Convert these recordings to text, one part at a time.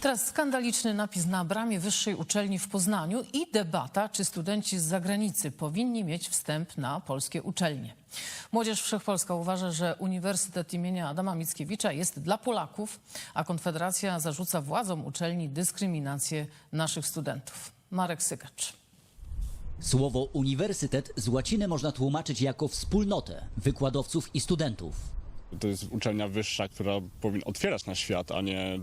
Teraz skandaliczny napis na bramie wyższej uczelni w Poznaniu i debata, czy studenci z zagranicy powinni mieć wstęp na polskie uczelnie. Młodzież Wszechpolska uważa, że Uniwersytet imienia Adama Mickiewicza jest dla Polaków, a Konfederacja zarzuca władzom uczelni dyskryminację naszych studentów. Marek Sykacz. Słowo uniwersytet z łaciny można tłumaczyć jako wspólnotę wykładowców i studentów. To jest uczelnia wyższa, która powinna otwierać na świat, a nie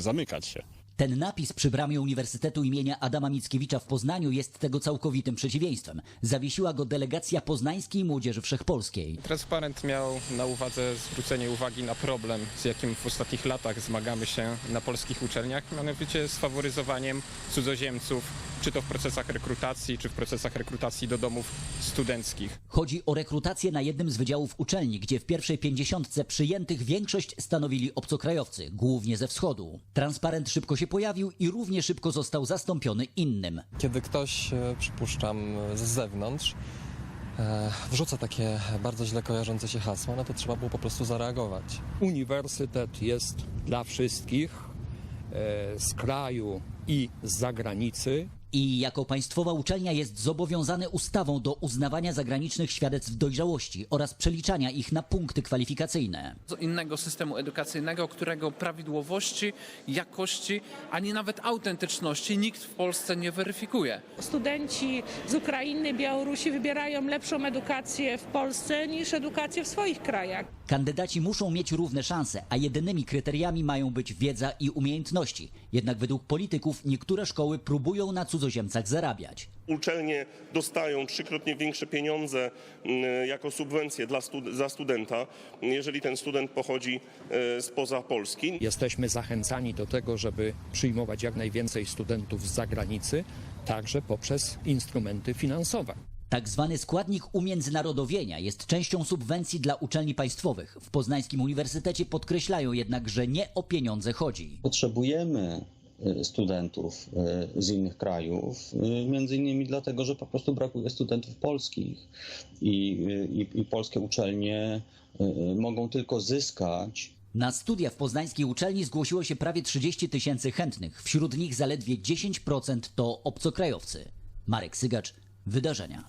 zamykać się. Ten napis przy bramie Uniwersytetu imienia Adama Mickiewicza w Poznaniu jest tego całkowitym przeciwieństwem. Zawiesiła go delegacja poznańskiej młodzieży wszechpolskiej. Transparent miał na uwadze zwrócenie uwagi na problem, z jakim w ostatnich latach zmagamy się na polskich uczelniach, mianowicie z faworyzowaniem cudzoziemców, czy to w procesach rekrutacji, czy w procesach rekrutacji do domów studenckich. Chodzi o rekrutację na jednym z wydziałów uczelni, gdzie w pierwszej pięćdziesiątce przyjętych większość stanowili obcokrajowcy, głównie ze wschodu. Transparent szybko się pojawił i równie szybko został zastąpiony innym. Kiedy ktoś, e, przypuszczam, z zewnątrz e, wrzuca takie bardzo źle kojarzące się hasła, no to trzeba było po prostu zareagować. Uniwersytet jest dla wszystkich e, z kraju i z zagranicy. I jako państwowa uczelnia jest zobowiązany ustawą do uznawania zagranicznych świadectw dojrzałości oraz przeliczania ich na punkty kwalifikacyjne. z innego systemu edukacyjnego, którego prawidłowości, jakości, ani nawet autentyczności nikt w Polsce nie weryfikuje. Studenci z Ukrainy, Białorusi wybierają lepszą edukację w Polsce niż edukację w swoich krajach. Kandydaci muszą mieć równe szanse, a jedynymi kryteriami mają być wiedza i umiejętności. Jednak według polityków niektóre szkoły próbują na cudzoziemcach zarabiać. Uczelnie dostają trzykrotnie większe pieniądze mm, jako subwencje dla stud- za studenta, jeżeli ten student pochodzi e, spoza Polski. Jesteśmy zachęcani do tego, żeby przyjmować jak najwięcej studentów z zagranicy, także poprzez instrumenty finansowe. Tak zwany składnik umiędzynarodowienia jest częścią subwencji dla uczelni państwowych. W Poznańskim Uniwersytecie podkreślają jednak, że nie o pieniądze chodzi. Potrzebujemy y, studentów y, z innych krajów, y, między innymi dlatego, że po prostu brakuje studentów polskich i, i, i polskie uczelnie mogą tylko zyskać Na studia w poznańskiej uczelni zgłosiło się prawie 30 tysięcy chętnych. Wśród nich zaledwie 10% to obcokrajowcy. Marek Sygacz, Wydarzenia.